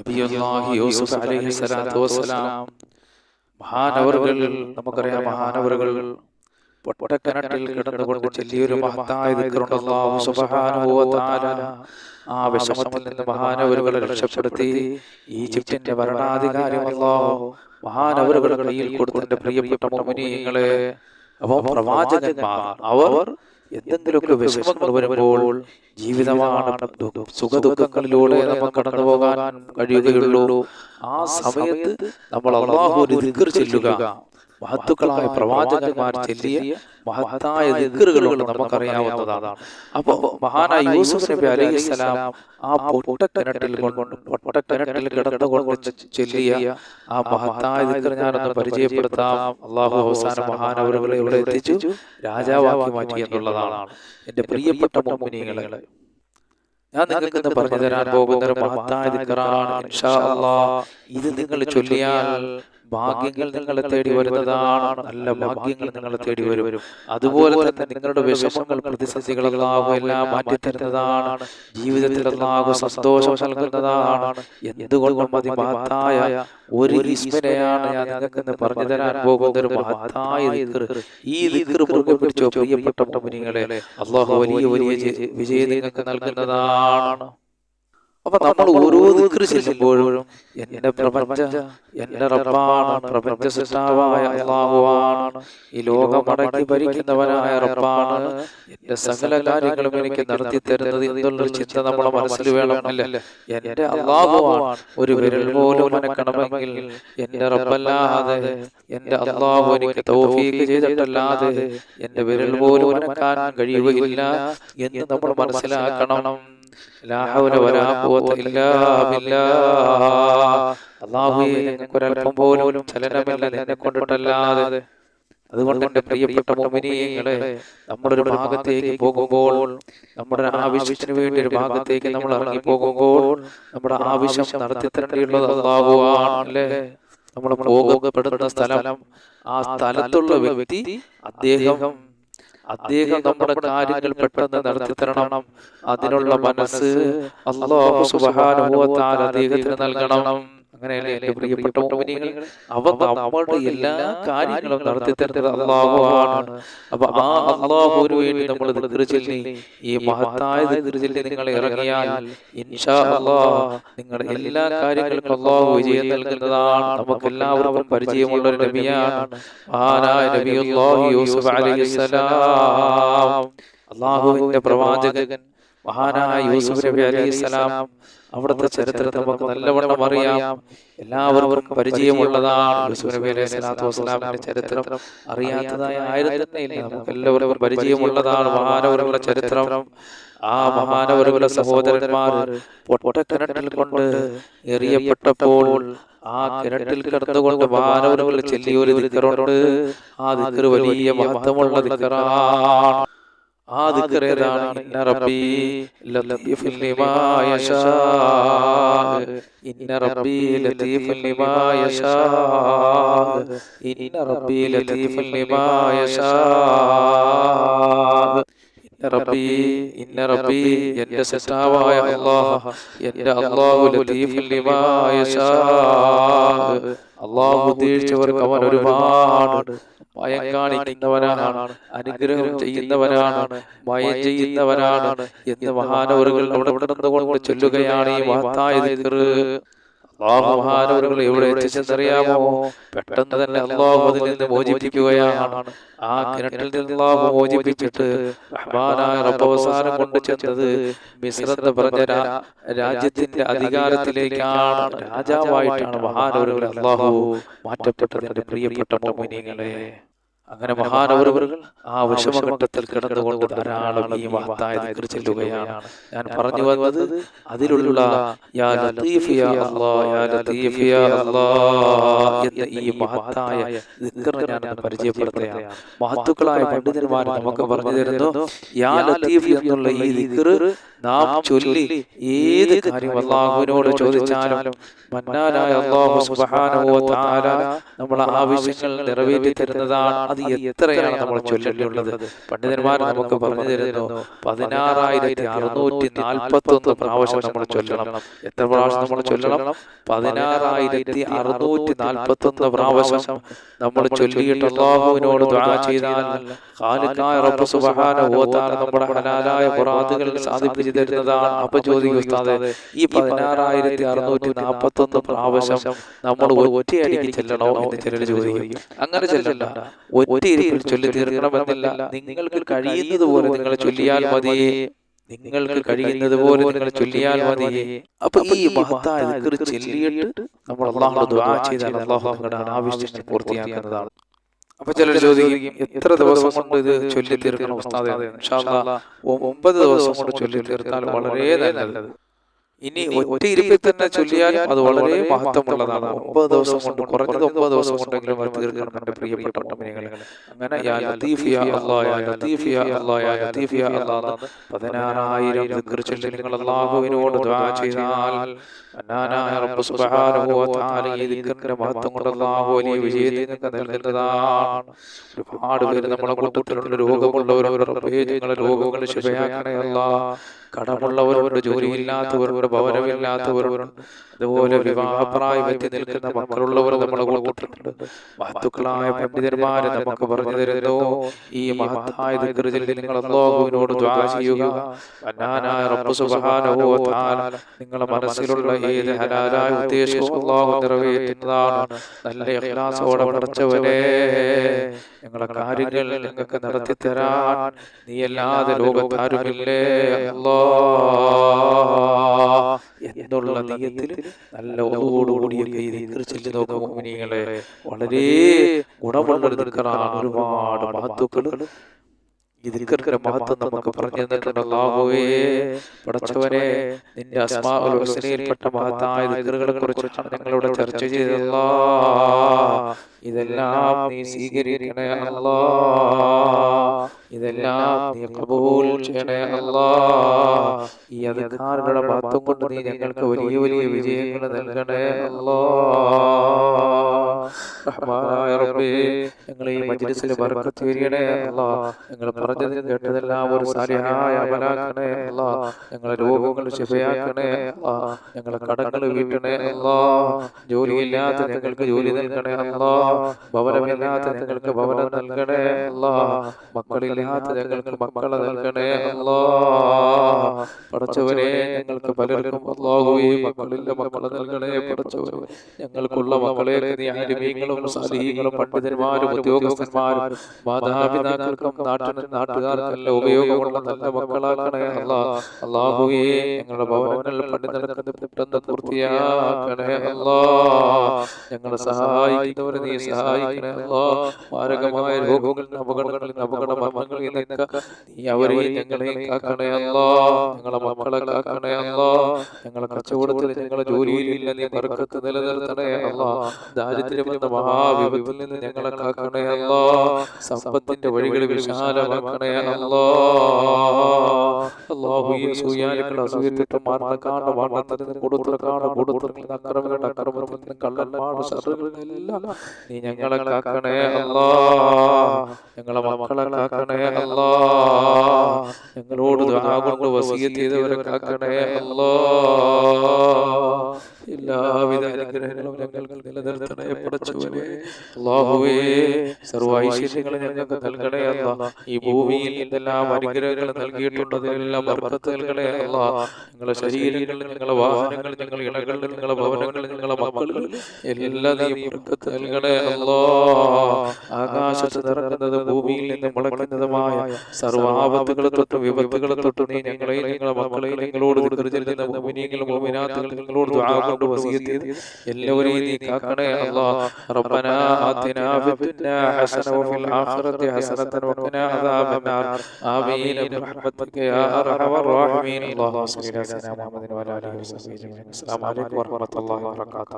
നബിയുല്ലാഹി യൂസുഫ് അലൈഹി സ്വലാത്തു വസ്സലാം. മഹാനവറുകൾ നമുക്കറിയാം മഹാനവറുകൾ പൊട്ടക്കനട്ടിൽ കിടന്നുകൊണ്ട് ചെല്ലിയൊരു മഹത്തായ ദിക്റുണ്ട് അല്ലാഹു സുബ്ഹാനഹു വ തആല ആ വിഷമത്തിൽ നിന്ന് മഹാനവരുകളെ രക്ഷപ്പെടുത്തി ഈജിപ്തിന്റെ ഭരണാധികാരി അല്ലാഹു മഹാനവറുകളുടെ കയ്യിൽ കൊടുത്തതിന്റെ പ്രിയപ്പെട്ട മുഅ്മിനീങ്ങളെ അപ്പോൾ പ്രവാചകന്മാർ. അവർ എന്തെങ്കിലുമൊക്കെ വിഷമങ്ങൾ വരുമ്പോൾ ജീവിതമാണ് സുഖദുഃഖങ്ങളിലൂടെ നമുക്ക് കടന്നു പോകാൻ കഴിയുകയുള്ളൂ. ആ സമയത്ത് നമ്മൾ അള്ളാഹു ഒരു ചെല്ലുക. മഹത്തുക്കളായ പ്രവാചകന്മാർ ചെല്ലിയ മഹത്തായ ദിക്കറുകളുണ്ട് നമുക്കറിയാവുന്നതാണ്. അപ്പൊ മഹാനായ യൂസുഫ് നബി അലൈഹി സ്വലാം ആ പൊട്ടക്കിണറ്റിൽ കൊണ്ട് പൊട്ടക്കിണറ്റിൽ കിടന്നുകൊണ്ട് ചെല്ലിയ ആ മഹത്തായ ദിക്കർ ഞാനൊന്ന് പരിചയപ്പെടുത്താം. അള്ളാഹു അവസാന മഹാനവരുകളെ ഇവിടെ എത്തിച്ചു രാജാവാക്കി മാറ്റി എന്നുള്ളതാണ് എന്റെ പ്രിയപ്പെട്ട മോമിനികളെ ഞാൻ നിങ്ങൾക്ക് ഇന്ന് പറഞ്ഞു തരാൻ പോകുന്ന ഒരു മഹത്തായ ദിക്കറാണ് ഇൻഷാ അള്ളാ ഇത് നിങ്ങൾ ചൊല്ലിയാൽ ഭാഗ്യങ്ങൾ നിങ്ങളെ തേടി വരുന്നതാണ്. നല്ല ഭാഗ്യങ്ങൾ നിങ്ങളെ തേടി വരും. അതുപോലെ തന്നെ നിങ്ങളുടെ വിഷമങ്ങൾ പ്രതിസന്ധികൾ അല്ലാഹു എല്ലാം മാറ്റിത്തരുന്നതാണ്. ജീവിതത്തിൽ അല്ലാഹു സന്തോഷം നൽകുന്നതാണ്. എന്തുകൊണ്ടും അതിമഹത്തായ ഒരു ഇസ്മനെയാണ് ഞാൻ നിങ്ങൾക്ക് പറഞ്ഞു തരാൻ പോകുന്ന ഒരു മഹത്തായ ഈ മുറുകെ പിടിച്ചോ പ്രിയപ്പെട്ട മുനികളെ. അള്ളാഹു വലിയ വലിയ വിജയം നിങ്ങൾക്ക് നൽകുന്നതാണ്. അപ്പൊ നമ്മൾ ഓരോ ദിക്കറി ചെല്ലുമ്പോഴും എന്റെ പ്രപഞ്ച എന്റെ റബ്ബാണ് പ്രപഞ്ച സൃഷ്ടാവായ അള്ളാഹുവാണ് ഈ ലോകമടക്കി ഭരിക്കുന്നവനായ റബ്ബാണ് എന്റെ സകല കാര്യങ്ങളും എനിക്ക് നടത്തി തരുന്നത് എന്നുള്ളൊരു ചിന്ത നമ്മുടെ മനസ്സിൽ വേണം അല്ലേ? എന്റെ അള്ളാഹുവാണ് ഒരു വിരൽ പോലും അനക്കണമെങ്കിൽ എന്റെ റബ്ബല്ലാതെ എന്റെ അള്ളാഹു എനിക്ക് തൗഫീഖ് ചെയ്തിട്ടല്ലാതെ എന്റെ വിരൽ പോലും അനക്കാൻ കഴിയുകയില്ല എന്ന് നമ്മൾ മനസ്സിലാക്കണം. ലാ ഹൗല വലാ ഖുവത ഇല്ലാ ബില്ലാഹ് അല്ലാഹുവേ ഞങ്ങൾക്കൊരല്പം പോലും ചലനമില്ല നിന്നെ കൊണ്ടിട്ടല്ലാതെ. അതുകൊണ്ട് എന്റെ പ്രിയപ്പെട്ട മോമിനിയങ്ങളെ ഒരു ഭാഗത്തേക്ക് പോകുമ്പോൾ നമ്മുടെ ആവശ്യത്തിന് വേണ്ടി ഒരു ഭാഗത്തേക്ക് നമ്മൾ ഇറങ്ങി പോകുമ്പോൾ നമ്മുടെ ആവശ്യം നടത്തി തരേണ്ടിയുള്ളത് അള്ളാഹുവാണല്ലേ നമ്മൾ പോകപ്പെടുന്ന സ്ഥലം ആ സ്ഥലത്തുള്ള വ്യക്തി അദ്ദേഹം അദ്ദേഹം നമ്മുടെ കാര്യങ്ങൾ പെട്ടെന്ന് നടത്തി തരണം. അതിനുള്ള മനസ്സ് അള്ളാഹു സുബാനുഭവത്താൽ അദ്ദേഹത്തിന് നൽകണം. അങ്ങനെയല്ലേ? എന്റെ പ്രിയപ്പെട്ട അവ നമ്മളുടെ എല്ലാ കാര്യങ്ങളും നടത്തി തരുന്നത് അള്ളാഹുവാണ്. അപ്പൊ ആ അള്ളാഹുവിന് വേണ്ടി നമ്മൾ ദിക്ർ ചൊല്ലി ഈ മഹത്തായ ദിക്ർ ചൊല്ലി നിങ്ങൾ ഇറങ്ങിയാൽ ഇൻഷാ അല്ലാഹ് നിങ്ങളുടെ എല്ലാ കാര്യങ്ങൾക്കും അള്ളാഹു വിജയം നൽകുന്നതാണ്. നമുക്ക് എല്ലാവർക്കും പരിചയമുള്ള ഒരു നബിയാണ് മഹാനായ നബിയുല്ലാഹി യൂസുഫ് അലൈഹിസ്സലാം അള്ളാഹുവിന്റെ പ്രവാചകൻ മഹാനായ യൂസുഫ് നബി അലൈഹിസ്സലാം അവിടുത്തെ ചരിത്രം നമുക്ക് നല്ലവണ്ണം അറിയാം. എല്ലാവർക്കും പരിചയമുള്ളതാണ് യൂസുഫ് നബി അലൈഹി സ്വലാത്തു വസ്സലാമിന്റെ ചരിത്രം. അറിയാത്തതായ ആയിരത്തിനില്ല നമുക്ക് എല്ലാവർക്കും പരിചയമുള്ളതാണ് മഹാനവരുടെ ചരിത്രം. ആ മഹാനവരുടെ സഹോദരന്മാർ പൊട്ടക്കിണറ്റിൽ കൊണ്ട് എറിയപ്പെട്ടപ്പോൾ ആ കിണറ്റിൽ കിടന്നുകൊണ്ട് മഹാനവരുടെ ചെല്ലിയൊരു ദിക്കറുണ്ട്. ആ ദിക്കർ വലിയ മഹത്വമുള്ള ദിക്കറാണ്. ആ ദിക്കർ ഏതാണ് ഇന്ന റബ്ബി ലതീഫുൽ ലിമാ യശാ ഇന്ന റബ്ബി ലതീഫുൽ ലിമാ യശാ ഇന്ന റബ്ബി ലതീഫുൽ ലിമാ യശാ ഇന്ന റബ്ബി ഇന്ന റബ്ബി എന്റെ സത്താവായ അല്ലാഹ് ലിമാ യശാ അല്ലാഹു ഉദ്ദേശിച്ചവർക്ക് അവൻ ഒരുപാട്. ഭയം കാണിക്കുന്നവനാണ് അനുഗ്രഹം ചെയ്യുന്നവനാണ് ഭയം ചെയ്യുന്നവനാണ് എന്ന് മഹാനവറുകൾ അവിടെ കിടന്നുകൊണ്ട് ചൊല്ലുകയാണ് ഈ മഹത്തായ മഹാനവറുകൾ എവിടെ എത്തിച്ചെന്നറിയാമോ? പെട്ടെന്ന് തന്നെ അള്ളാഹു അതിൽ നിന്ന് മോചിപ്പിക്കുകയാണ്. ആ കിണറ്റിൽ നിന്ന് അള്ളാഹു മോചിപ്പിച്ചിട്ട് റഹ്മാനായ റബ്ബ് അവസാനം കൊണ്ട് ചെന്നത് മിസ്ര പറഞ്ഞ രാജ്യത്തിന്റെ അധികാരത്തിലേക്കാണ് രാജാവായിട്ടാണ് മഹാനവറുകൾ അള്ളാഹു മാറ്റപ്പെട്ടത് എന്റെ പ്രിയപ്പെട്ട മോമിനികളെ അങ്ങനെ മഹാനവരവറുകൾ ആ വിഷമഘട്ടത്തിൽ കിടന്നുകൊണ്ട് ധാരാളം ഈ മഹത്തായ ദിക്ർ ചെല്ലുകയാണ് ഞാൻ പറഞ്ഞു വന്നത് അതിലുള്ള യാ ലത്തീഫ് യാ അല്ലാഹ് യാ ലത്തീഫ് യാ അല്ലാഹ് എന്ന ഈ മഹത്തായ ദിക്ർ ഞാൻ പരിചയപ്പെടുത്തുകയാണ്. മഹത്തുക്കളായ പണ്ഡിതന്മാർ നമുക്ക് പറഞ്ഞു തരുന്നു. യാ ലത്തീഫ് എന്നുള്ള ഈ ദിക്ർ നാം ചൊല്ലി ഏത് കാര്യം അള്ളാഹുവിനോട് ചോദിച്ചാലും മന്നാനായ അള്ളാഹു സുബ്ഹാനഹു വ തആല നമ്മുടെ ആവശ്യങ്ങൾ നിറവേറ്റി തരുന്നതാണ് അത് എത്രയാണ് നമ്മൾ ചൊല്ലേണ്ടിയുള്ളത്? പണ്ഡിതന്മാർ നമുക്ക് പറഞ്ഞു തരുന്നു പതിനാറായിരത്തി അറുന്നൂറ്റി നാൽപ്പത്തി ഒന്ന് പ്രാവശ്യം നമ്മൾ ചൊല്ലണം. എത്ര പ്രാവശ്യം നമ്മൾ ചൊല്ലണം? പതിനാറായിരത്തി അറുന്നൂറ്റി നാൽപ്പത്തി ഒന്ന് പ്രാവശ്യം നമ്മൾ ചൊല്ലിയിട്ട് അള്ളാഹുവിനോട് ചെയ്താൽ നമ്മുടെ ഹലാലായ സാധിപ്പിച്ചു തരുന്നതാണ് അപ്പൊ ചോദിക്കും ഉസ്താദെ ഈ പതിനാറായിരത്തി അറുന്നൂറ്റി നാൽപ്പത്തി ഒന്ന് പ്രാവശ്യം നമ്മൾ ഒറ്റയടിക്ക് ചെല്ലണോ എന്ന് ചിലർ ചോദിക്കും. അങ്ങനെ ചെല്ലണ്ട. ഒറ്റ ഇരിപ്പിൽ ചൊല്ലി തീർക്കണമെന്നില്ല. നിങ്ങൾക്ക് കഴിയുന്നത് പോലെ നിങ്ങൾ ചൊല്ലിയാൽ മതി. നിങ്ങൾക്ക് കഴിയുന്നത് പോലെ നിങ്ങൾ ചൊല്ലിയാൽ മതി. അപ്പൊ ഈ മഹത്തായ ചൊല്ലിയിട്ട് നമ്മൾ അള്ളാഹു ദുആ ചെയ്താൽ അള്ളാഹു നിങ്ങളുടെ ആവശ്യങ്ങൾ പൂർത്തിയാക്കുന്നതാണ്. അപ്പൊ ചിലർ ചോദിക്കും എത്ര ദിവസം കൊണ്ട് ഇത് ചൊല്ലി തീർക്കണം ഉസ്താദേ? ഒമ്പത് ദിവസം കൊണ്ട് ചൊല്ലി തീർത്താൽ വളരെ നല്ലത്. ഇനി ഒറ്റ ഇരുപ്പിൽ തന്നെ ചൊല്ലിയാൽ അത് വളരെ മഹത്വമുള്ളതാണ്. ഒമ്പത് ദിവസം കൊണ്ട് കുറഞ്ഞത് ഒമ്പത് ദിവസം കൊണ്ടെങ്കിലും അത് തീർക്കണം എന്റെ പ്രിയപ്പെട്ട അങ്ങനെ യാ യാ യാ പതിനാറായിരം ദിക്ർ ചൊല്ലി നിങ്ങൾ അല്ലാഹുവിനോട് ദുആ ചെയ്താൽ അന്നാനായ റബ്ബ് സുബ്ഹാനഹു വ തആല ഈ ദിക്റിന്റെ മഹത്വം കൊണ്ട് അല്ലാഹു വലിയ വിജയം നിങ്ങൾക്ക് നൽകുന്നതാണ് ഒരുപാട് പേര് നമ്മുടെ കൂട്ടത്തിലുള്ള രോഗമുള്ളവരോ റബ്ബേ നിങ്ങളുടെ രോഗങ്ങൾ ശിഫയാക്കണേ അല്ലാഹ് കടമുള്ളവരുണ്ട് ജോലിയില്ലാത്തവരുണ്ട് ഭവനമില്ലാത്തവരുണ്ട്. അതുപോലെ വിവാഹപ്രായം എത്തി നിൽക്കുന്ന മക്കളുള്ളവർ നമ്മളെ കൂട്ടിട്ടുണ്ട് മഹത്തുക്കളായ പണ്ഡിതന്മാരെ നമുക്ക് പറഞ്ഞു തരുന്നു. ഈ മഹത്തായ ദിക്റിൽ നിങ്ങൾ അല്ലാഹുവിനോട് ചെയ്യുക. നിങ്ങളുടെ മനസ്സിലുള്ള ഏത് ഹലാലായ ഉദ്ദേശവും നിറവേറ്റുന്നതാണ്. നല്ല ഇഖ്ലാസോടെ പഠിച്ചവരെ ഞങ്ങളെ കാര്യങ്ങൾ നിങ്ങൾക്ക് നടത്തി തരാൻ നീ അല്ലാതെ ലോകത്താരുമില്ലേ? അല്ലോ എന്നുള്ള നീയത്തിൽ നല്ല ഒന്നുകൂടിയ കൈ ചെല്ലി നോക്കും മുഅ്മിനീങ്ങളെ വളരെ ഗുണമുള്ള ഒരു ഒരുപാട് മഹത്വക്കൾ മഹത്വം നമുക്ക് പറഞ്ഞു തന്നിട്ടുണ്ട് അല്ലാഹുവേ പടച്ചവനെ നിന്റെ അസ്മാഉൽ ഹുസ്നയിൽപ്പെട്ട മഹത്തായ കുറിച്ചാണ് ഞങ്ങളിവിടെ ചർച്ച ചെയ്തല്ല ഇതെല്ലാം നീ സ്വീകരിക്കണേ അല്ലാ ഇതെല്ലാം നീ കബൂൽ ചെയ്യണേ അല്ലാ ഈ അധികാരങ്ങളുടെ മഹത്വം കൊണ്ട് നീ ഞങ്ങൾക്ക് വലിയ വലിയ വിജയങ്ങൾ നൽകണേ അല്ലാ ഈ ബർക്കത്ത് കേട്ടതെല്ലാം ഒരു ഞങ്ങളെ ഞങ്ങളെ വീട്ടണേ ജോലിയില്ലാത്ത ഞങ്ങൾക്ക് ജോലി നൽകണേ അല്ലാ. ഭവനമില്ലാത്ത ഞങ്ങൾക്ക് ഭവനം നൽകണേ അല്ലാ. മക്കളില്ലാത്ത ഞങ്ങൾക്ക് മക്കളെ നൽകണേ അല്ലാ. പഠിച്ചവരെ ഞങ്ങൾക്ക് പലർക്കും അല്ലാഹുവേ മക്കളില്ല മക്കളെ നൽകണേ. പഠിച്ചവരെ ഞങ്ങൾക്കുള്ള മക്കളെ നീ ആലിമീങ്ങളും സാലിഹീങ്ങളും പണ്ഡിതന്മാരും ഉദ്യോഗസ്ഥന്മാരും മാതാപിതാക്കൾക്കും നാട്ടിനും നാട്ടുകാർക്കെല്ലാം ഉപയോഗമുള്ള നല്ല മക്കളാക്കണേ അല്ല. അല്ലാഹുവേ ഞങ്ങളുടെ ഭവനങ്ങളിൽ പണി നടക്കുന്നത് പെട്ടെന്ന് പൂർത്തിയാക്കണേ അല്ലാ. ഞങ്ങളെ സഹായിക്കുന്നവരെ നീ സഹായിക്കണേ അല്ലാ. മാരകമായ രോഗങ്ങളിൽ അപകടങ്ങളിൽ അപകട മരണങ്ങളിൽ നിന്നൊക്കെ നീ അവരെയും ഞങ്ങളെയും കാക്കണേ അല്ലാ. ഞങ്ങളെ മക്കളെ കാക്കണേ അല്ലാ. ഞങ്ങളെ കച്ചവടത്തിൽ ഞങ്ങളെ ജോലിയിലില്ല നീ ബർക്കത്ത് നിലനിർത്തണേ അല്ലാ. ദാരിദ്ര്യം എന്ന മഹാവിപത്തിൽ നിന്ന് ഞങ്ങളെ കാക്കണേ അല്ലാ. സമ്പത്തിന്റെ വഴികൾ വിശാലമാക്കണേ അല്ലാ. അസൂയത്തിട്ട് അക്രമങ്ങളുടെ നീ ഞങ്ങളെ കാക്കണേ അല്ലാ. ഞങ്ങളെ മക്കളെ കാക്കണേ അല്ലാ. ഞങ്ങളോട് കൊണ്ട് വസീയത്ത് ചെയ്തവരെ കാക്കണേ അല്ലാ. എല്ലാവിധ അനുഗ്രഹങ്ങളും ഞങ്ങൾക്ക് നിലനിർത്തണേ പടച്ചവനെ അല്ലാഹുവേ സർവ ഐശ്വര്യങ്ങളും ഞങ്ങൾക്ക് നൽകണേ അല്ല ഈ ഭൂമിയിൽ എന്തെല്ലാം അനുഗ്രഹങ്ങൾ നൽകിയിട്ടുണ്ട് അതിലെല്ലാം ബർക്കത്ത് നൽകണേ അല്ല ഞങ്ങളെ ശരീരങ്ങളിൽ ഞങ്ങളെ വാഹനങ്ങൾ ഞങ്ങളുടെ ഇണകളിൽ ഞങ്ങളെ ഭവനങ്ങളിൽ ഞങ്ങളെ മക്കൾ എല്ലാം നീ ബർക്കത്ത് നൽകണേ അല്ലോ ആകാശത്ത് നിറങ്ങുന്നത് ഭൂമിയിൽ നിന്ന് മുളയ്ക്കുന്നതുമായ സർവാപത്തുകളെ തൊട്ട് വിപത്തുകളെ തൊട്ട് നീ ഞങ്ങളെയും ഞങ്ങളെ മക്കളെയും ഞങ്ങളോട് മോമിനാത്തുകൾ ഞങ്ങളോട് ദുആ കൊണ്ട് വസിയത്ത് ചെയ്ത് എല്ലാവരെയും നീ കാക്കണേ അല്ലാ ربنا آتنا في الدنيا حسنة وفي الآخرة حسنة وقنا عذاب النار آمين برحمتك يا أرحم الراحمين اللهم صل على سيدنا محمد وعلى آله وصحبه أجمعين السلام عليكم ورحمة الله وبركاته